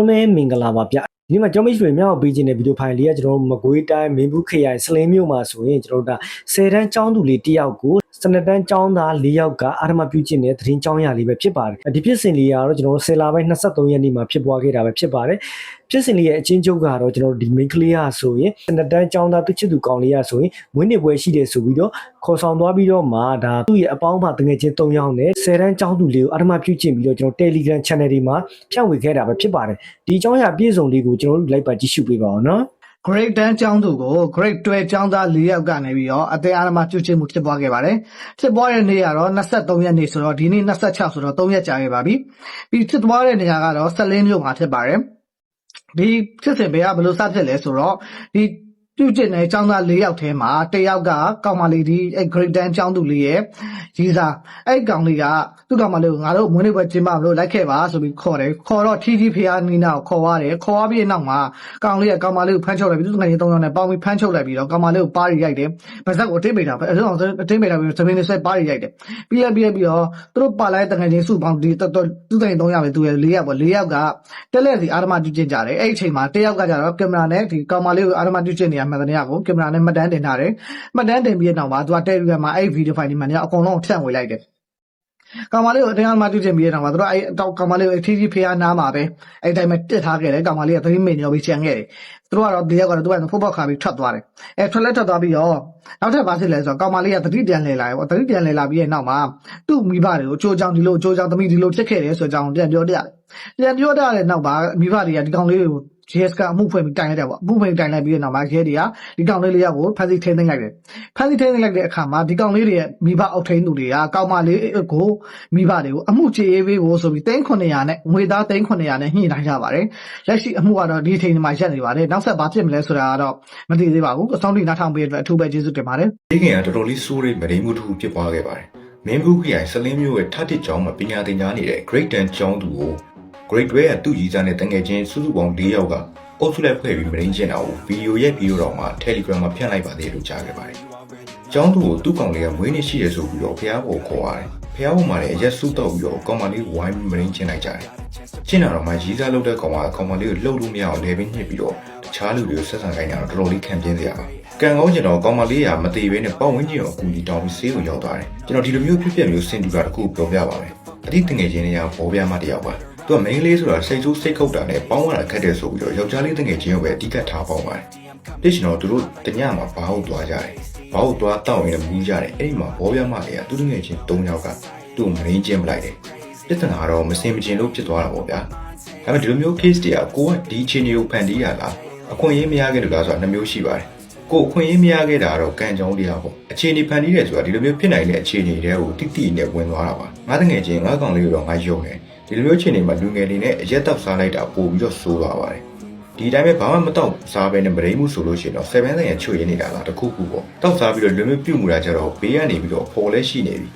လုံးပဲမင်္ဂလာပါဗျဒီနေ့မှာကျောင်းမိတ်ဆွေများကိုပေးခြင်းတဲ့ဗီဒီယိုဖိုင်လေးကကျွန်တော်တို့မကွေးတိုင်းမင်းဘူးခရိုင်စလင်းမြို့မှာဆိုရင်ကျွန်တော်တို့ဒါ10တန်းကျောင်းသူလေးတစ်ယောက်ကိုစနစ်တန်းကျောင်းသား၄ယောက်ကအာရမပြုကျင့်တဲ့သတင်းကျောင်းရလေးပဲဖြစ်ပါတယ်ဒီဖြစ်စဉ်လေးကတော့ကျွန်တော်တို့10လပိုင်း23ရက်နေ့မှာဖြစ်ပွားခဲ့တာပဲဖြစ်ပါတယ် ဖြစ်စဉ်လေးရဲ့အချင်းချုပ်ကတော့ကျွန်တော်တို့ဒီ main ကလေးကဆိုရင်စနစ်တန်းကျောင်းသားတစ်ချစ်သူကောင်းလေးကဆိုရင်မွေးနေ့ပွဲရှိတယ်ဆိုပြီးတော့ခေါ်ဆောင်သွားပြီးတော့မှဒါသူ့ရဲ့အပေါင်းပါတငယ်ချင်း၃ယောက်နဲ့10တန်းကျောင်းသူလေးကိုအာရမပြုကျင့်ပြီးတော့ကျွန်တော် Telegram channel တွေမှာဖြန့်ဝေခဲ့တာပဲဖြစ်ပါတယ်ဒီအကြောင်းအရာပြည့်စုံလေးကိုကျွန်တော်တို့လိုက်ပါကြည့်ရှုပေးပါအောင်နော် Grade 10ကျောင်းသူကို Grade 12ကျောင်းသား၄ယောက်ကနေပြီးတော့အသေးအားမပြုတ်ချမှုဖြစ်ပွားခဲ့ပါတယ်။ဖြစ်ပွားတဲ့နေ့ကတော့23ရက်နေ့ဆိုတော့ဒီနေ့26ဆိုတော့3ရက်ကြာခဲ့ပါပြီ။ပြီးဖြစ်သွားတဲ့နေရာကတော့ဆက်လင်းမြို့မှာဖြစ်ပါတယ်။ ဒီဖြစ်စဉ်ပဲကဘယ်လိုစဖြစ်လဲဆိုတော့ဒီ ပြုတ်ကျင်တဲ့ကျောင်းသား၄ယောက်ထဲမှာတစ်ယောက်ကကောင်မလေးဒီအဲ Grade 10ကျောင်းသူလေးရဲ့ကြီးစားအဲ့ကောင်လေးကသူ့ကောင်မလေးကိုငါတို့မွေးနေ့ပွဲကျင်းပမလို့လိုက်ခဲ့ပါဆိုပြီးခေါ်တယ်ခေါ်တော့ထီထီဖျားနီနာကိုခေါ်ရတယ်ခေါ်ရပြီးတဲ့နောက်မှာကောင်လေးကကောင်မလေးကိုဖမ်းချုပ်လိုက်ပြီးသူ့ငယ်ချင်း၃ယောက်နဲ့ပေါင်းပြီးဖမ်းချုပ်လိုက်ပြီးတော့ကောင်မလေးကိုပါးရီရိုက်တယ်ဗဇက်ကိုအတိတ်မိတာပဲအဲ့တော့အတိတ်မိတာပြီးသမင်းလေးဆွဲပါးရီရိုက်တယ်ပြီးရပြီးရပြီးတော့သူတို့ပါလိုက်တဲ့ငယ်ချင်းစုပေါင်းဒီတော်တော်သူ့ငယ်ချင်း၃ယောက်ပဲသူရဲ့၄ယောက်ပေါ့၄ယောက်ကတက်လက်စီအာရမတူကျင်ကြတယ်အဲ့ဒီအချိန်မှာတစ်ယောက်ကကြတော့ကင်မရာနဲ့ဒီကောင်မလေးကိုအာရမတူကျင်နေရမှန်တဲ့နေရာကိုကင်မရာနဲ့မှတ်တမ်းတင်ထားတယ်မှတ်တမ်းတင်ပြီးတဲ့နောက်မှာသူကတယ်လီဂရမ်မှာအဲ့ဒီဗီဒီယိုဖိုင်ဒီမှာနေအကုန်လုံးဖြန့်ဝေလိုက်တယ်ကောင်မလေးကိုအတင်းအမှတူးချင်ပြီးတဲ့နောက်မှာသူတို့အဲ့တော့ကောင်မလေးကိုအထီးထီးဖေးအားနားမှာပဲအဲ့တိုင်းပဲတစ်ထားခဲ့တယ်ကောင်မလေးကသတိမိန်ရောပြီးချန်ခဲ့တယ်သူတို့ကတော့ဒီရက်ကတော့သူကဖုတ်ဖောက်ခါပြီးထွက်သွားတယ်အဲထွက်လက်ထွက်သွားပြီးတော့နောက်ထပ်ဘာဖြစ်လဲဆိုတော့ကောင်မလေးကသတိပြန်လဲလာတယ်ပေါ့သတိပြန်လဲလာပြီးတဲ့နောက်မှာသူ့မိဘတွေကိုအချိုးချောင်းဒီလိုအချိုးချောင်းသမီးဒီလိုဖြစ်ခဲ့တယ်ဆိုတဲ့အကြောင်းပြန်ပြောတရတယ်ပြန်ပြောတရတဲ့နောက်မှာမိဘတွေကဒီကောင်လေးကို GS ကအမှုဖွင့်ပြီးတိုင်လိုက်တယ်ပေါ့အမှုဖွင့်တိုင်လိုက်ပြီးတဲ့နောက်မှာခဲတွေကဒီကောင်လေးလေးယောက်ကိုဖမ်းဆီးထိန်းသိမ်းလိုက်တယ်ဖမ်းဆီးထိန်းသိမ်းလိုက်တဲ့အခါမှာဒီကောင်လေးတွေရဲ့မိဘအောက်ထိန်းသူတွေကကောင်မလေးကိုမိဘတွေကိုအမှုချေရေးပေးဖို့ဆိုပြီး3900နဲ့ငွေသား3900နဲ့ညှိနှိုင်းကြပါတယ်လက်ရှိအမှုကတော့ဒီအချိန်မှာရက်နေပါတယ်နောက်ဆက်ဘာဖြစ်မလဲဆိုတာကတော့မသိသေးပါဘူးအဆောင်တိနားထောင်ပေးတဲ့အတွက်အထူးပဲကျေးဇူးတင်ပါတယ်ဒီကင်ကတော်တော်လေးစိုးရိမ်မရင်းမှုတစ်ခုဖြစ်သွားခဲ့ပါတယ်။မင်းဘူးခရိုင်စလင်းမျိုးရဲ့ထပ်တစ်ကျောင်းမှာပညာသင်ကြားနေတဲ့ Great 10ကျောင်းသူကို Great 12ရဲ့သူ့ကြီးစားနဲ့တငယ်ချင်းစုစုပေါင်း၄ယောက်ကအုပ်စုလိုက်ဖွဲ့ပြီးမရင်းကျင်တာကိုဗီဒီယိုရဲ့ဗီဒီယိုတော်မှာ Telegram မှာဖြန့်လိုက်ပါသေးတယ်လို့ကြားခဲ့ပါတယ်။ကျောင်းသူကိုသူ့ကောင်လေးကမွေးနေ့ရှိတယ်ဆိုပြီးတော့ဖះဘောခေါ်ရတယ်။ဖះဘောမှာလည်းအရက်စုတော့ပြီးတော့ကောင်မလေးကိုဝိုင်းပြီးမရင်းကျင်လိုက်ကြတယ်။ကျင်တာတော့မှရီးစားလုပ်တဲ့ကောင်ကကောင်မလေးကိုလှုပ်လို့မရအောင်လဲပြီးညှစ်ပြီးတော့တခြားလူတွေကိုဆက်ဆံခိုင်းတာတော့တော်တော်လေးခံပြင်းစရာပါ။ကံကောင်းကျင်တော့ကောင်မလေးကမသေးဘဲနဲ့ပတ်ဝန်းကျင်ကိုအကူအညီတောင်းပြီးဆေးကိုရောက်သွားတယ်။ကျွန်တော်ဒီလိုမျိုးဖြစ်ပျက်မျိုးစင်တူတာတစ်ခုပြောပြပါမယ်။အတိတငယ်ချင်းတွေကဘောပြမတစ်ယောက်ပါ။ သူကမိန်းကလေးဆိုတာစိတ်ဆိုးစိတ်ခုတ်တာနဲ့ပေါင်းရတာခက်တယ်ဆိုပြီးတော့ယောက်ျားလေးတငယ်ချင်းကိုပဲအဓိကထားပေါင်းပါတယ်။တိရှင်တော့သူတို့တညမှာဘာဟုတ်သွားကြတယ်။ဘာဟုတ်သွားတောက်ရင်မူးကြတယ်။အဲ့ဒီမှာဘောပြမလေးကသူတငယ်ချင်း၃ယောက်ကသူ့ကိုမရင်းကျင်းပလိုက်တယ်။ပြဿနာကတော့မစင်မကျင်လို့ဖြစ်သွားတာပေါ့ဗျာ။ဒါပေမဲ့ဒီလိုမျိုး case တွေကကိုကဒီချင်းတွေကိုဖန်တီးရလားအခွင့်အရေးမရခဲ့လို့လားဆိုတာနှမျိုးရှိပါတယ်။ကိုအခွင့်အရေးမရခဲ့တာကတော့ကံကြောင်းတရားပေါ့အခြေအနေဖန်တီးတယ်ဆိုတာဒီလိုမျိုးဖြစ်နိုင်တဲ့အခြေအနေတွေကိုတိတိနဲ့ဝင်သွားတာပါငါတငယ်ချင်းငါကောင်လေးကိုတော့ငါယုံတယ် ဒီလိုမျိုးအခြေအနေမှာလူငယ်တွေနဲ့အရက်တောက်စားလိုက်တာပို့ပြီးတော့ဆိုးသွားပါတယ်ဒီအတိုင်းပဲဘာမှမတောက်စားပဲနဲ့မရိမှုဆိုလို့ရှိရင်တော့7ဆိုင်ရချွေရနေတာလားတခုခုပေါ့တောက်စားပြီးတော့လူမျိုးပြုတ်မှုတာကြတော့ဘေးကနေပြီးတော့ပေါ်လဲရှိနေပြီ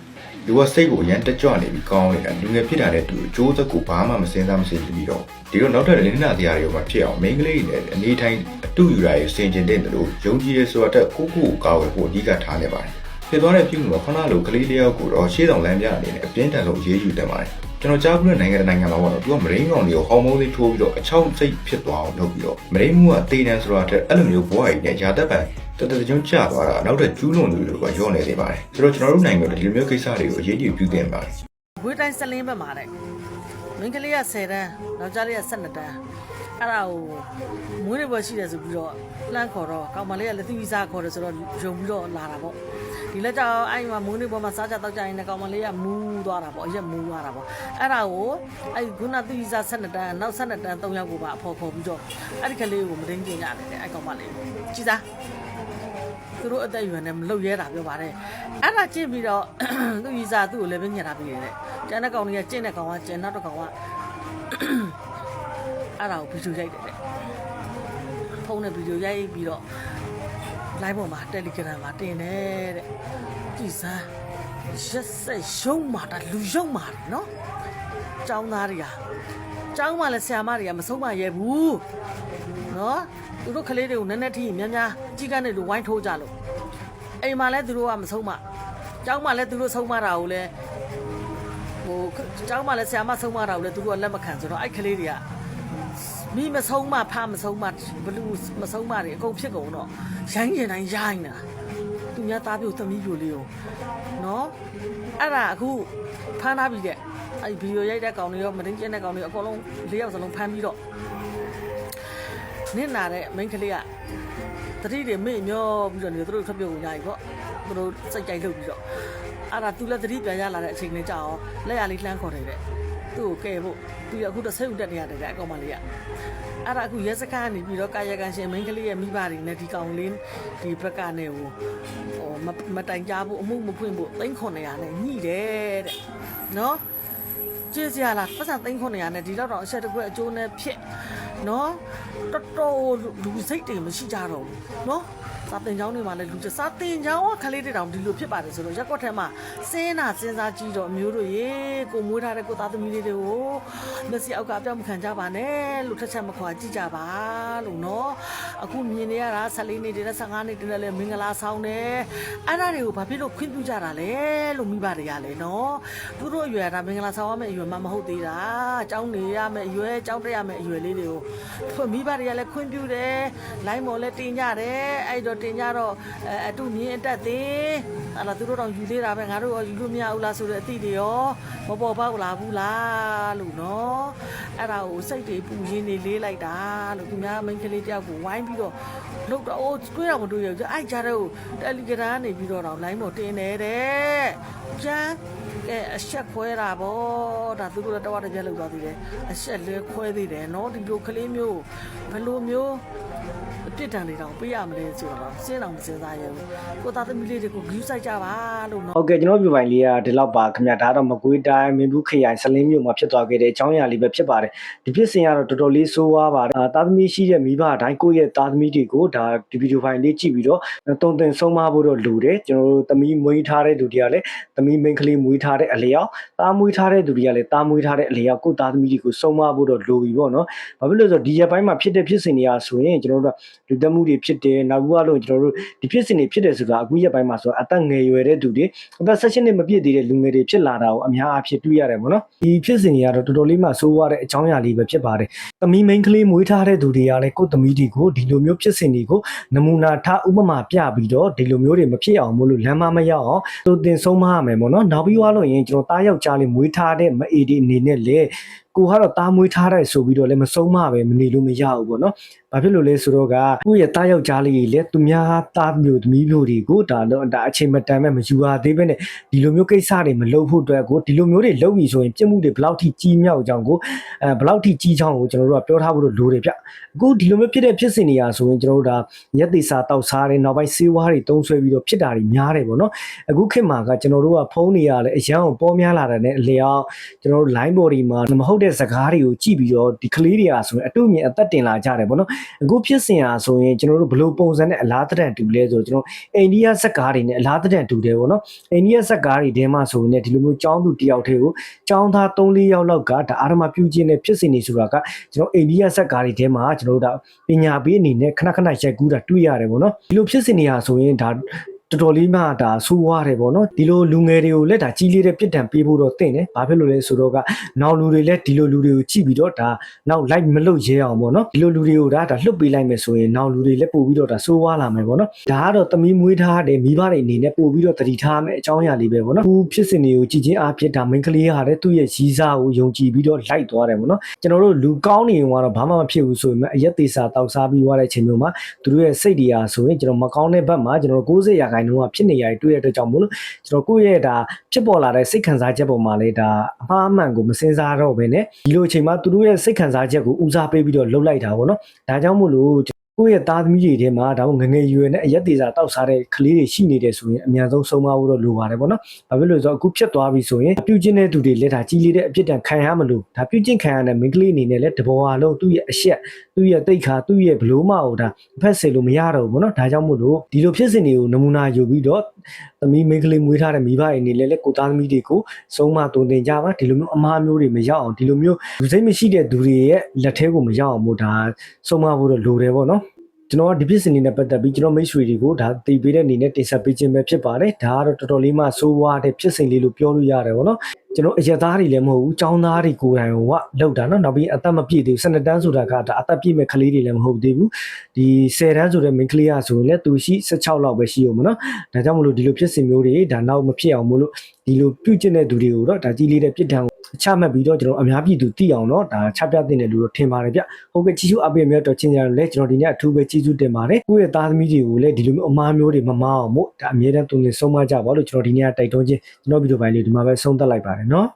လူကစိတ်ကိုအရန်တက်ကြွနေပြီးကောင်းနေတာလူငယ်ဖြစ်တာနဲ့တူအကျိုးသက်ကိုဘာမှမစင်စားမစင်ပြီးတော့ဒီတော့နောက်ထပ်လင်းနာတရားတွေမှာဖြစ်အောင်မိန်းကလေးတွေနဲ့အနေထိုင်အတူယူတာရေးစင်ကျင်တဲ့လို့ယုံကြည်ရဆိုတာတက်ကိုကိုကိုကာဝယ်ဖို့အဓိကထားနေပါတယ်ဖြစ်သွားတဲ့ပြုမှုကခဏလိုကလေးလေးယောက်ကိုတော့ရှေ့ဆောင်လမ်းပြအနေနဲ့အပြင်းထန်ဆုံးရေးယူတင်ပါတယ် ကျွန်တော်ကြားဘူးတဲ့နိုင်ငံတစ်နိုင်ငံမှာတော့သူကမရင်းကောင်တွေကိုဟော်မုန်းလေးထိုးပြီးတော့အချောက်စိတ်ဖြစ်သွားအောင်လုပ်ပြီးတော့မရင်းမှုကတေးတန်းဆိုတာတဲ့အဲ့လိုမျိုးဘဝကြီးနဲ့ယာတက်ပံတတတကြုံကျသွားတာနောက်ထပ်ကျူးလွန်သူတွေကရောနေနေပါတယ်ဆိုတော့ကျွန်တော်တို့နိုင်ငံတွေဒီလိုမျိုးကိစ္စတွေကိုအရေးကြီးပြုတင်ပါတယ်ဝေးတိုင်းစလင်းဘက်မှာတဲ့မင်းကလေးက10တန်းယောက်ျားလေးက12တန်း အဲ့ဒါကိုမွေးနေ့ပွဲရှိတယ်ဆိုပြီးတော့လှမ်းခေါ်တော့ကောင်မလေးကလက်သီးဗီဇာခေါ်တယ်ဆိုတော့ယုံပြီးတော့လာတာပေါ့ဒီလက်ကြောင်အဲ့မှာမွေးနေ့ပွဲမှာစားကြတော့ကြရင်လည်းကောင်မလေးကမူးသွားတာပေါ့အရက်မူးသွားတာပေါ့အဲ့ဒါကိုအဲ့ခုနသီးဗီဇာ12တန်းနောက်12တန်း3ယောက်ကိုပါအဖော်ခေါ်ပြီးတော့အဲ့ဒီကလေးကိုမတင်းကျင်ရတယ်တဲ့အဲ့ကောင်မလေးကြည်စားသူတို့အသက်အရွယ်နဲ့မလုပ်ရဲတာပြောပါတယ်အဲ့ဒါကြည့်ပြီးတော့သူ့ရီစာသူ့ကိုလည်းပဲညက်တာပြီးတယ်တဲ့ကျန်တဲ့ကောင်တွေကကျင့်တဲ့ကောင်ကကျန်နောက်တစ်ကောင်က အဲ့ဒါကိုဗီဒီယိုရိုက်တယ်တဲ့ဖုန်းနဲ့ဗီဒီယိုရိုက်ပြီးတော့ live ပေါ်မှာ Telegram မှာတင်တယ်တဲ့ကြည်စမ်းရက်ဆက်ရုံမာတာလူရုံမာတယ်နော်ចောင်းသားတွေကចောင်းမှလည်းဆရာမတွေကမဆုံးမရဲဘူးနော်သူတို့ကလေးတွေကိုနည်းနည်းထိများများကြီးကန်းနေလို့ဝိုင်းထိုးကြလို့အိမ်မှာလည်းသူတို့ကမဆုံးမចောင်းမှလည်းသူတို့ဆုံးမတာကိုလည်းဟိုចောင်းမှလည်းဆရာမဆုံးမတာကိုလည်းသူတို့ကလက်မခံဆိုတော့အဲ့ကလေးတွေက မိမဆုံးမဖားမဆုံးမဘလူးမဆုံးမတွေအကုန်ဖြစ်ကုန်တော့ရိုင်းရင်တိုင်းရိုင်းတာသူများသားပြိုသမီးပြိုလေးကိုနော်အဲ့ဒါအခုဖမ်းထားပြီတဲ့အဲ့ဗီဒီယိုရိုက်တဲ့ကောင်တွေရောမတင်းကျင်းတဲ့ကောင်တွေရောအကုန်လုံးလေးယောက်စလုံးဖမ်းပြီးတော့နင့်နာတဲ့ main ကလေးကတတိတွေမေ့မျောပြီးတော့နေသူတို့ထွက်ပြုတ်ကုန်ကြပြီပေါ့သူတို့စိတ်ကြိုက်လုပ်ပြီးတော့အဲ့ဒါသူလည်းတတိပြန်ရလာတဲ့အချိန်လေးကြာအောင်လက်ရလေးလှမ်းခေါ်တယ်တဲ့ သူ့ကိုကဲဖို့သူကအခုတော့စိတ်ဥတက်နေရတယ်တဲ့အကောင်မလေးကအဲ့ဒါအခုရဲစခန်းကနေပြီးတော့ကာယကံရှင်မိန်းကလေးရဲ့မိဘတွေနဲ့ဒီကောင်လေးဒီဘက်ကနေဟိုဟိုမမတိုင်ကြဘူးအမှုမဖွင့်ဘူး3900နဲ့ညှိတယ်တဲ့နော်ကြည့်စရာလားပတ်စံ3900နဲ့ဒီတော့တော့အချက်တစ်ခွက်အကျိုးနဲ့ဖြစ်နော်တော်တော်လူစိတ်တွေမရှိကြတော့ဘူးနော် စာတင်ကြောင်းတွေမှာလည်းလူကျစာတင်ကြောင်းကခလေးတွေတောင်ဒီလိုဖြစ်ပါတယ်ဆိုတော့ရက်ကွက်ထဲမှာစဉ်းနာစဉ်းစားကြည့်တော့အမျိုးတို့ရေကိုမွေးထားတဲ့ကိုသားသမီးလေးတွေကိုမျက်စိအောက်ကအပြောင်းမခံကြပါနဲ့လို့ထက်ချက်မခွာကြည့်ကြပါလို့နော်အခုမြင်နေရတာ14နှစ်တည်းနဲ့15နှစ်တည်းနဲ့လည်းမင်္ဂလာဆောင်တယ်အဲ့ဒါတွေကိုဘာဖြစ်လို့ခွင့်ပြုကြတာလဲလို့မိဘတွေကလည်းနော်သူတို့အရွယ်ကမင်္ဂလာဆောင်ရမယ့်အရွယ်မှမဟုတ်သေးတာအကြောင်းနေရမယ့်အရွယ်အကြောင်းတက်ရမယ့်အရွယ်လေးတွေကိုမိဘတွေကလည်းခွင့်ပြုတယ်လိုင်းမော်လည်းတင်ကြတယ်အဲ့တော့တင်ကြတော့အဲအတူမြင်အတက်သေးအဲ့ဒါသူတို့တော့ယူသေးတာပဲငါတို့ရောယူလို့မရဘူးလားဆိုတဲ့အသည့်တွေရောမပေါ်ပေါက်လာဘူးလားလို့နော်အဲ့ဒါကိုစိတ်တွေပူရင်းနေလေးလိုက်တာလို့သူများမိန်းကလေးတယောက်ကိုဝိုင်းပြီးတော့လောက်တော့အိုးတွေးတော့မတွေးရဘူးအဲ့ကြားတဲ့ကိုတယ်လီဂရမ်နေပြီးတော့တော့လိုင်းပေါ်တင်နေတဲ့ကျန်းကဲအဆက်ခွဲတာဗောဒါသူတို့လည်းတော့တပြက်လောက်သွားသေးတယ်အဆက်လဲခွဲသေးတယ်နော်ဒီလိုကလေးမျိုးဘယ်လိုမျိုး အပြစ်ဒဏ်တွေတောင်ပေးရမလဲဆိုတော့စဉ်းတော်မစဉ်းစားရဘူးကိုသားသမီးလေးတွေကိုဂယူးဆိုင်ကြပါလို့နော်ဟုတ်ကဲ့ကျွန်တော်ပြပိုင်လေးကဒီလောက်ပါခင်ဗျာဒါတော့မကွေးတိုင်းမင်းဘူးခရိုင်စလင်းမြို့မှာဖြစ်သွားခဲ့တဲ့အကြောင်းအရာလေးပဲဖြစ်ပါတယ်ဒီဖြစ်စဉ်ကတော့တော်တော်လေးဆိုးဝါးပါတယ်အာသားသမီးရှိတဲ့မိဘအတိုင်းကိုယ့်ရဲ့သားသမီးတွေကိုဒါဒီဗီဒီယိုဖိုင်လေးကြည့်ပြီးတော့တုံတင်ဆုံးမဖို့တော့လိုတယ်ကျွန်တော်တို့သမီးမွေးထားတဲ့သူတွေကလည်းသမီးမိန်းကလေးမွေးထားတဲ့အလျောက်သားမွေးထားတဲ့သူတွေကလည်းသားမွေးထားတဲ့အလျောက်ကိုယ့်သားသမီးတွေကိုဆုံးမဖို့တော့လိုပြီပေါ့နော်ဘာဖြစ်လို့လဲဆိုတော့ဒီရက်ပိုင်းမှာဖြစ်တဲ့ဖြစ်စဉ်တွေကဆိုရင်ကျွန်တော်တို့ကလူတက်မှုတွေဖြစ်တယ်နောက်ပြီးတော့ကျွန်တော်တို့ဒီဖြစ်စဉ်တွေဖြစ်တယ်ဆိုတာအခုရက်ပိုင်းမှာဆိုတော့အသက်ငယ်ရွယ်တဲ့သူတွေအသက်16နှစ်မပြည့်သေးတဲ့လူငယ်တွေဖြစ်လာတာကိုအများအားဖြင့်တွေ့ရတယ်ပေါ့နော်ဒီဖြစ်စဉ်တွေကတော့တော်တော်လေးမှဆိုးရတဲ့အကြောင်းအရာလေးပဲဖြစ်ပါတယ်။သမီးမိန်းကလေးမွေးထားတဲ့သူတွေကလည်းကိုယ့်သမီးတွေကိုဒီလိုမျိုးဖြစ်စဉ်တွေကိုနမူနာထားဥပမာပြပြီးတော့ဒီလိုမျိုးတွေမဖြစ်အောင်မို့လို့လမ်းမမရောက်အောင်သူတင်ဆုံးမရမယ်ပေါ့နော်။နောက်ပြီးသွားလို့ရင်ကျွန်တော်တားယောက်ျားလေးမွေးထားတဲ့မအေဒီအနေနဲ့လေ ကိုကတော့တားမွေးထားတဲ့ဆိုပြီးတော့လည်းမဆုံးမပဲမနေလို့မရဘူးပေါ့နော်။ဘာဖြစ်လို့လဲဆိုတော့ကကိုယ့်ရဲ့တားယောက်ျားလေးကြီးလေသူများတားမျိုးသမီးမျိုးတွေကိုဒါတော့ဒါအချိန်မတန်မဲ့မယူရသေးပဲနဲ့ဒီလိုမျိုးကိစ္စတွေမလုပ်ဖို့အတွက်ကိုဒီလိုမျိုးတွေလုပ်ပြီဆိုရင်ပြစ်မှုတွေဘယ်လောက်ထိကြီးမြောက်ကြောင်းကိုအဲဘယ်လောက်ထိကြီးချောင်းကိုကျွန်တော်တို့ကပြောထားဖို့လိုတယ်ဗျအခုဒီလိုမျိုးဖြစ်တဲ့ဖြစ်စဉ်တွေရာဆိုရင်ကျွန်တော်တို့ဒါရက်သေးစာတောက်စားတယ်နောက်ပိုင်းစေးဝါးတွေတုံးဆွဲပြီးတော့ဖြစ်တာတွေများတယ်ပေါ့နော်အခုခေတ်မှာကကျွန်တော်တို့ကဖုန်းတွေရလဲအရန်ကိုပေါ်များလာတယ်နဲ့အလျောက်ကျွန်တော်တို့ line body မှာမဟုတ်တဲ့စကားတွေကိုကြည့်ပြီးတော့ဒီကလေးတွေရာဆိုရင်အတုမြင်အသက်တင်လာကြတယ်ပေါ့နော်အခုဖြစ်စဉ်ရာဆိုရင်ကျွန်တော်တို့ဘယ်လိုပုံစံနဲ့အလားတန်တူလဲဆိုတော့ကျွန်တော်အိန္ဒိယစကားတွေနဲ့အလားတန်တူတယ်ပေါ့နော်အိန္ဒိယဇက်ကားတွေထဲမှာဆိုရင်လည်းဒီလိုမျိုးចောင်းသူတယောက်တည်းကိုចောင်းသား3-4ယောက်လောက်ကဒါအာရမပြုခြင်းနဲ့ဖြစ်စဉ်နေဆိုတာကကျွန်တော်အိန္ဒိယဇက်ကားတွေထဲမှာကျွန်တော်တို့ဒါပညာပေးအနေနဲ့ခဏခဏရိုက်ကူးတာတွေ့ရတယ်ပေါ့နော်ဒီလိုဖြစ်စဉ်နေရဆိုရင်ဒါ တော်တော်လေးမှဒါဆိုးွားတယ်ပေါ့နော်ဒီလိုလူငယ်တွေကိုလက်ဒါကြီးလေးတဲ့ပြစ်ဒဏ်ပေးဖို့တော့တင့်တယ်ဘာဖြစ်လို့လဲဆိုတော့ကနောက်လူတွေလည်းဒီလိုလူတွေကိုကြည့်ပြီးတော့ဒါနောက် like မလုပ်ရဲအောင်ပေါ့နော်ဒီလိုလူတွေကိုဒါဒါလှုပ်ပေးလိုက်မယ်ဆိုရင်နောက်လူတွေလည်းပို့ပြီးတော့ဒါဆိုးွားလာမယ်ပေါ့နော်ဒါကတော့သမီးမွေးထားတဲ့မိဘတွေအနေနဲ့ပို့ပြီးတော့တတိထားမယ်အကြောင်းအရာလေးပဲပေါ့နော်သူဖြစ်စဉ်တွေကိုကြည့်ချင်းအားဖြင့်ဒါမိန်းကလေးဟာလည်းသူ့ရဲ့ရီးစားကိုယုံကြည်ပြီးတော့လိုက်သွားတယ်ပေါ့နော်ကျွန်တော်တို့လူကောင်းနေရင်ကတော့ဘာမှမဖြစ်ဘူးဆိုရင်အရက်သေးစာတောက်စားပြီးသွားတဲ့အချိန်မျိုးမှာသူတို့ရဲ့စိတ်တွေဟာဆိုရင်ကျွန်တော်မကောင်းတဲ့ဘက်မှာကျွန်တော်90ရာခိုင်နှုန်းကဖြစ်နေရတယ်တွေ့ရတဲ့အတွက်ကြောင့်မို့လို့ကျွန်တော်ကိုယ့်ရဲ့ဒါဖြစ်ပေါ်လာတဲ့စိတ်ခံစားချက်ပေါ်မှာလေဒါအမှားအမှန်ကိုမစင်စားတော့ဘဲနဲ့ဒီလိုအချိန်မှာသူတို့ရဲ့စိတ်ခံစားချက်ကိုဦးစားပေးပြီးတော့လှုပ်လိုက်တာပေါ့နော်ဒါကြောင့်မို့လို့ ကိုယ့်ရဲ့သားသမီးတွေထဲမှာဒါမှငငယ်ရွယ်နဲ့အရက်သေးစာတောက်စားတဲ့ကလေးတွေရှိနေတယ်ဆိုရင်အများဆုံးဆုံးမဖို့တော့လိုပါတယ်ပေါ့နော်။ဘာဖြစ်လို့လဲဆိုတော့အခုဖြစ်သွားပြီဆိုရင်ပြုကျင့်တဲ့သူတွေလက်ဒါကြီးလေးတဲ့အပြစ်ဒဏ်ခံရမလို့ဒါပြုကျင့်ခံရတဲ့မိန်းကလေးအနေနဲ့လည်းတဘောအလုံးသူ့ရဲ့အရှက်သူ့ရဲ့တိတ်ခါသူ့ရဲ့ဘလို့မဟုတ်ဒါဖက်စေလို့မရတော့ဘူးပေါ့နော်။ဒါကြောင့်မို့လို့ဒီလိုဖြစ်စဉ်တွေကိုနမူနာယူပြီးတော့ သမီးမိန်းကလေးမွေးထားတဲ့မိဘတွေအနေနဲ့လည်းကိုသားသမီးတွေကိုဆုံးမတုံတင်ကြပါဒီလိုမျိုးအမားမျိုးတွေမရောက်အောင်ဒီလိုမျိုးလူစိတ်မရှိတဲ့သူတွေရဲ့လက်ထဲကိုမရောက်အောင်မို့ဒါဆုံးမဖို့တော့လိုတယ်ပေါ့နော်။တ ကျွန်တော်ကဒီဖြစ်စဉ်လေးနဲ့ပတ်သက်ပြီးကျွန်တော်မိတ်ဆွေတွေကိုဒါသိပေးတဲ့အနေနဲ့တင်ဆက်ပေးခြင်းပဲဖြစ်ပါတယ်ဒါကတော့တော်တော်လေးမှဆိုးဝါးတဲ့ဖြစ်စဉ်လေးလို့ပြောလို့ရတယ်ဗောနော်ကျွန်တော်အရက်သားတွေလည်းမဟုတ်ဘူးចောင်းသားတွေကိုယ်တိုင်ကလောက်တာနော်နောက်ပြီးအသက်မပြည့်သေးဘူး12တန်းဆိုတာကဒါအသက်ပြည့်မဲ့ကလေးတွေလည်းမဟုတ်သေးဘူးဒီ10တန်းဆိုတဲ့ main ကလေးကဆိုရင်လည်းသူရှိ16လောက်ပဲရှိအောင်မနော်ဒါကြောင့်မလို့ဒီလိုဖြစ်စဉ်မျိုးတွေဒါနောက်မဖြစ်အောင်မလို့ဒီလိုပြုကျင့်တဲ့သူတွေကိုတော့ဒါကြီးလေးတဲ့ပြစ်ဒဏ်ကို ချမှတ်ပြီးတော့ကျွန်တော်အများပြည်သူသိအောင်တော့ဒါချပြတင်တယ်လို့တော့ထင်ပါတယ်ဗျဟုတ်ကဲ့ကြီးစုအပိမြေတော့ချင်းကြတယ်လဲကျွန်တော်ဒီနေ့အထူးပဲကြီးစုတင်ပါတယ်ကိုယ့်ရဲ့သားသမီးတွေကိုလည်းဒီလိုမျိုးအမားမျိုးတွေမမအောင်မို့ဒါအမြဲတမ်းသူနေဆုံးမကြပါလို့ကျွန်တော်ဒီနေ့ကတိုက်တွန်းခြင်းကျွန်တော်ဗီဒီယိုပိုင်းလေးဒီမှာပဲဆုံးသက်လိုက်ပါတယ်နော်